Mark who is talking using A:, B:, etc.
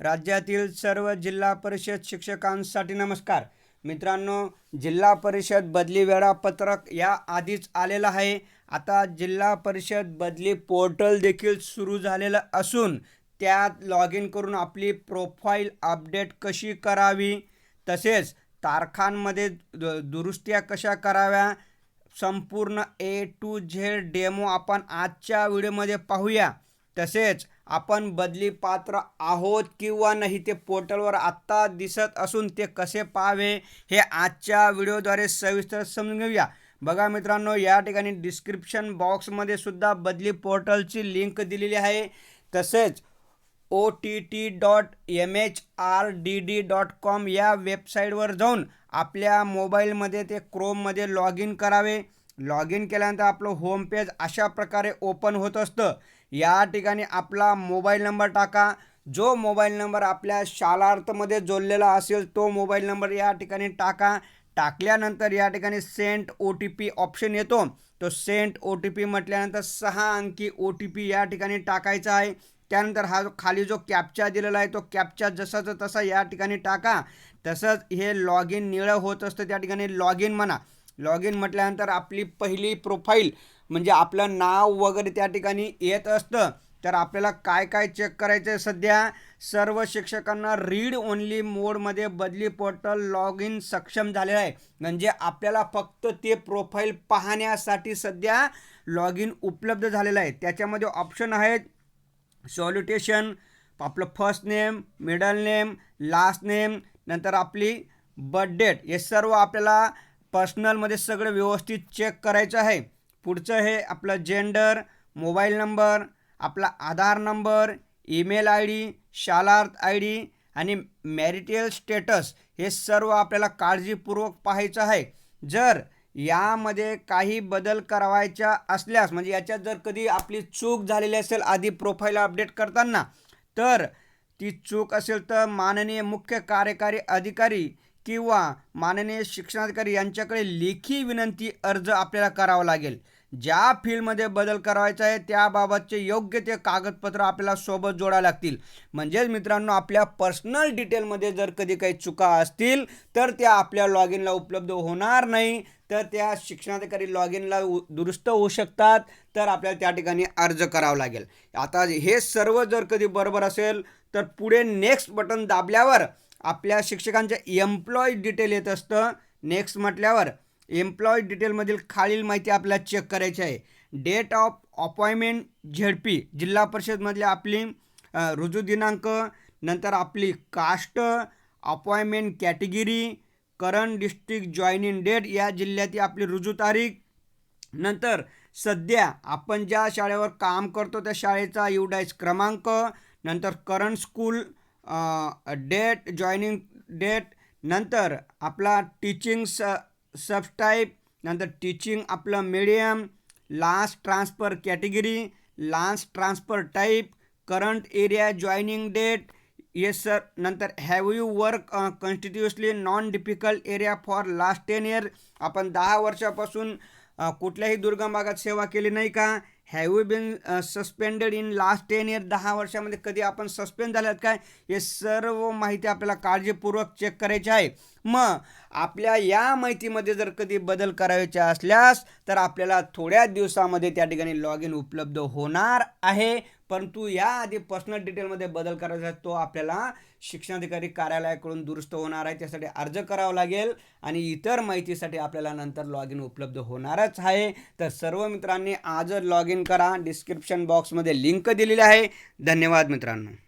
A: राज्यातील सर्व जिल्हा परिषद शिक्षकांसाठी नमस्कार. मित्रांनो जिल्हा परिषद बदली वेळापत्रक या आधीच आलेलं आहे. आता जिल्हा परिषद बदली पोर्टल देखील सुरू झालेलं असून त्यात लॉग इन करून आपली प्रोफाईल अपडेट कशी करावी तसेच तारखांमध्ये दुरुस्त्या कशा कराव्या संपूर्ण ए टू झेड डेमो आपण आजच्या व्हिडिओमध्ये पाहूया. तसेच आपण बदली पात्र आहोत किंवा नाही ते पोर्टलवर आत्ता दिसत असून ते कसे पाहावे हे आजच्या व्हिडिओद्वारे सविस्तर समजून घेऊया. बघा मित्रांनो या ठिकाणी डिस्क्रिप्शन बॉक्समध्ये सुद्धा बदली पोर्टलची लिंक दिलेली आहे. तसेच O T T dot M H R D D dot com या वेबसाईटवर जाऊन आपल्या मोबाईलमध्ये ते क्रोममध्ये लॉग इन करावे. लॉग इन केल्यानंतर आपलं होम पेज अशा प्रकारे ओपन होत असतं. या ठिकाणी आपला मोबाईल नंबर टाका. जो मोबाईल नंबर आपल्या शालार्थमध्ये जोडलेला असेल तो मोबाईल नंबर या ठिकाणी टाका. टाकल्यानंतर या ठिकाणी send O T P option येतो. तो सेंट ओ टी पी म्हटल्यानंतर सहा अंकी ओ टी पी या ठिकाणी टाकायचा आहे. त्यानंतर हा जो खाली जो कॅप्चा दिलेला आहे तो कॅप्चा जसाचा तसा या ठिकाणी टाका. तसंच हे लॉग इन निळं होत असतं त्या ठिकाणी लॉग इन म्हणा. लॉग इन म्हटल्यानंतर आपली पहिली प्रोफाईल म्हणजे आपलं नाव वगैरे त्या ठिकाणी येत असतं. तर आपल्याला काय काय चेक करायचं आहे सध्या? सर्व शिक्षकांना रीड ओनली मोडमध्ये बदली पोर्टल लॉग इन सक्षम झालेलं आहे. म्हणजे आपल्याला फक्त ते प्रोफाईल पाहण्यासाठी सध्या लॉग इन उपलब्ध झालेलं आहे. त्याच्यामध्ये ऑप्शन आहेत सॉल्युटेशन आपलं first name middle name last name नंतर आपली बर्थ डेट हे सर्व आपल्याला पर्सनलमध्ये सगळं व्यवस्थित चेक करायचं आहे. पुढचं हे आपलं जेंडर मोबाईल नंबर आपला Aadhaar number email I D Shalarth I D आणि मॅरिटल स्टेटस हे सर्व आपल्याला काळजीपूर्वक पाहायचं आहे. जर यामध्ये काही बदल करावायच्या असल्यास म्हणजे याच्यात जर कधी आपली चूक झालेली असेल आधी प्रोफाईल अपडेट करताना तर ती चूक असेल तर माननीय मुख्य कार्यकारी अधिकारी किंवा माननीय शिक्षणाधिकारी यांच्याकडे लेखी विनंती अर्ज आपल्याला करावा लागेल. ज्या फील्डमध्ये बदल करायचा आहे त्याबाबतचे योग्य ते कागदपत्र आपल्याला सोबत जोडावे लागतील. म्हणजेच मित्रांनो आपल्या पर्सनल डिटेलमध्ये जर कधी काही चुका असतील तर त्या आपल्या लॉग इनला उपलब्ध होणार नाही. तर त्या शिक्षणाधिकारी लॉग इनला दुरुस्त होऊ शकतात. तर आपल्याला त्या ठिकाणी अर्ज करावा लागेल. आता हे सर्व जर कधी बरोबर असेल तर पुढे नेक्स्ट बटन दाबल्यावर आपल्या शिक्षकांच्या एम्प्लॉई डिटेल येत असतं. नेक्स्ट म्हटल्यावर एम्प्लॉई डिटेलमधील खालील माहिती आपल्याला चेक करायची आहे. डेट ऑफ अपॉइंटमेंट झेडपी जिल्हा परिषदमधली आपली रुजू दिनांक नंतर आपली caste appointment category current district joining date या जिल्ह्याची आपली रुजू तारीख. नंतर सध्या आपण ज्या शाळेवर काम करतो त्या शाळेचा युडाईज क्रमांक. नंतर current school date joining date नंतर आपला टीचिंग्स सबस्टाईप नंतर टीचिंग आपलं medium last transfer category last transfer type current area joining date yes sir नंतर have you work constituously non difficult area for last ten year आपण दहा वर्षापासून कुठल्याही दुर्गम भागात सेवा केली नाही का? Have you been suspended in last ten year दहा वर्षामध्ये कधी आपण सस्पेंड झाल्यात काय? हे सर्व माहिती आपल्याला काळजीपूर्वक चेक करायची आहे. मग आपल्या या माहितीमध्ये जर कधी बदल करायचे असल्यास तर आपल्याला थोड्या दिवसामध्ये त्या ठिकाणी लॉग इन उपलब्ध होणार आहे. परंतु याआधी पर्सनल डिटेलमध्ये बदल करायचा तो आपल्याला शिक्षणाधिकारी कार्यालयाकडून दुरुस्त होणार आहे. त्यासाठी अर्ज करावा लागेल आणि इतर माहितीसाठी आपल्याला नंतर लॉग इन उपलब्ध होणारच आहे. तर सर्व मित्रांनी आजच लॉग इन करा डिस्क्रिप्शन बॉक्समध्ये लिंक दिलेली आहे. धन्यवाद मित्रांनो.